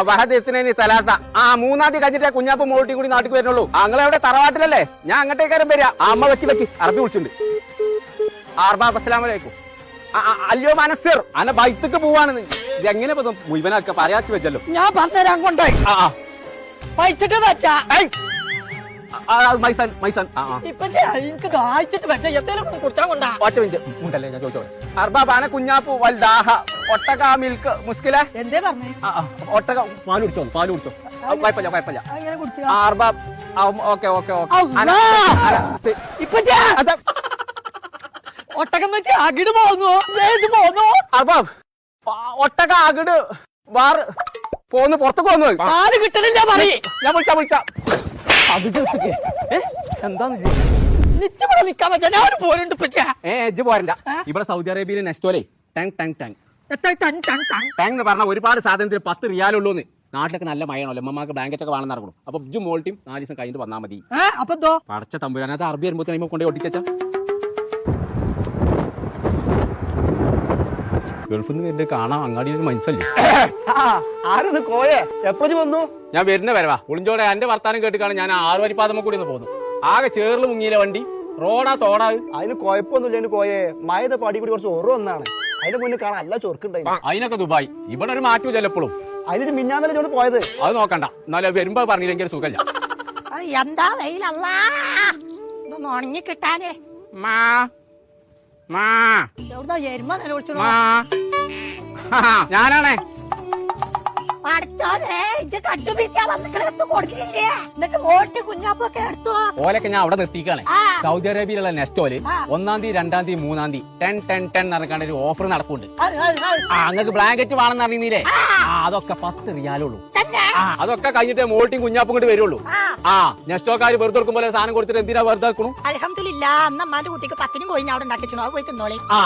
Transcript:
വഹദത്തിന് തലാത്ത. ആ മൂന്നാം തീയതി കഴിഞ്ഞിട്ട് കുഞ്ഞാപ്പ് മോട്ടി കൂടി നാട്ടിൽ വരുന്നുള്ളൂ. അങ്ങനെ അവിടെ തറവാട്ടിലല്ലേ? ഞാൻ അങ്ങോട്ടേക്കാരും വരിക. ആ, അമ്മ വെച്ച് വെച്ച് അറബി വിളിച്ചിട്ടുണ്ട്. ആർബാബ് അസ്സലാമലൈക്കും വലൈക്കും അല്ലയോ മനസ്സിർ അന ബൈത്തക്ക് പോവാണ് എങ്ങനെ മുഴുവനാക്ക പറയാച്ചു വെച്ചല്ലോ. ഞാൻ പറഞ്ഞുതരാൻ കൊണ്ടോയി ആ ആ. വെച്ചാ. മൈസാൻ മൈസാൻ ആ ആ. എനിക്ക് ദാഹിച്ചിട്ട് എന്തേലും കുടിച്ചാൻ കൊണ്ടാ. ഒറ്റ മിനിറ്റ്. ഉണ്ടല്ലേ ഞാൻ ചോദിച്ചോളെ. അർബാബ് അന കുഞ്ഞാപ്പു വൽദാഹ ഒട്ടക മിൽക്ക് മുസ്കില? എന്തേ പറഞ്ഞു? ആ, ആ, ഒട്ടക പാൽ കുടിച്ചോ പാൽ കുടിച്ചോ. ആ, കുഴപ്പമില്ല കുഴപ്പമില്ല. അങ്ങനെ കുടിച്ചാ ആ, അർബാബ് ഓക്കെ ഓക്കെ ഓക്കെ. ചെ- ഒട്ടകം വെച്ച് അകിട് പോന്നു പോന്നു അർബാബ് ആ, ഒട്ടക അകിട് വാർ പോന്ന് പുറത്തേക്ക് വന്നു പാൽ കിട്ടണില്ല പറയ്. ഞാൻ വിളിച്ച വിളിച്ച. ഇവിടെ സൗദി അറേബ്യയിലെ നെസ്റ്റോലെ. Tang Tang Tang. ടാങ് എന്ന് പറഞ്ഞാൽ ഒരുപാട് സാധനത്തിന് പത്ത് റിയാലുള്ളൂന്ന് നാട്ടിലൊക്കെ നല്ല മഴയാണല്ലോ. അമ്മമാർക്ക് ബ്ലാങ്കറ്റ് ഒക്കെ വേണം നടക്കണം. അപ്പൊ ഇജ്ജും മോൾട്ടിയും നാല് ദിവസം കഴിഞ്ഞിട്ട് വന്നാൽ മതി. അപ്പൊ പടച്ച തമ്പുരാനത് അറബി വരുമ്പോൾ കൊണ്ടുപോയി കൊണ്ടേ ഒട്ടിച്ച ഗൾഫിൽ നിന്ന് വരുന്നത് കാണാൻ അങ്ങാടിയിൽ മനസ്സല്ലേ? ആരത് കോയെ? എപ്പോഴും വന്നു? ഞാൻ വരുന്ന വരവാ. ഒളിഞ്ചോടെ എന്റെ വർത്താനം കേട്ടിക്കാണ് ഞാൻ ആറു വരിപ്പാതമ്മ കൂടി ഒന്ന് പോകുന്നു ആകെ ചേറിൽ മുങ്ങിയില്ല വണ്ടി? റോഡാ തോടാ അതിന് കുഴപ്പമൊന്നുമില്ല അതിന് കോയെ. മഴ പാടി കൂടി കുറച്ച് ഓർവ് വന്നാണ്. അതിന്റെ മുന്നിൽ കാണാൻ നല്ല ചൊറുക്കുണ്ടായി അതിനൊക്കെ ദുബായ്. ഇവിടെ ഒരു മാറ്റം എപ്പോഴും. അതിനൊരു മിന്നാന്നല്ലേ ചോട് പോയത്? അത് നോക്കണ്ട. എന്നാലും വരുമ്പോ പറഞ്ഞില്ലെങ്കിൽ സുഖല്ല സുഖമില്ല. എന്താ വെയിലല്ല? ഉണങ്ങി കിട്ടാനേ. മാ ഞാനാണേ. ഓലൊക്കെ ഞാൻ അവിടെ നിർത്തിക്കാണ്. സൗദി അറേബ്യയിലുള്ള നെസ്റ്റോൽ. ഒന്നാം തീയതി രണ്ടാം തീയതി മൂന്നാം തീയതി ടെൻ ടെൻ ടെൻ നടക്കാണ്ട് ഒരു ഓഫർ നടക്കുന്നുണ്ട്. അങ്ങക്ക് ബ്ലാങ്കറ്റ് വേണമെന്ന് അറിയുന്നില്ലേ? ആ. അതൊക്കെ പത്ത് റിയാലുള്ളൂ അതൊക്കെ കഴിഞ്ഞിട്ട് മോൾട്ടിയും കുഞ്ഞാപ്പും കൊണ്ട് വരുള്ളൂ. ആ. നെസ്റ്റോക്കാര് നെസ്റ്റോക്കാർ വെറുതെ കൊടുക്കും പോലെ സാധനം കൊടുത്തിട്ട് എന്തിനാ വെറുതെ ആക്കണു അലഹമില്ല അന്ന് അമ്മാന്റെ കുട്ടിക്ക് പത്തിനും കോയിന് അവിടെ ഉണ്ടാക്കിച്ചു അത് പോയി തിന്നോളി. ആ.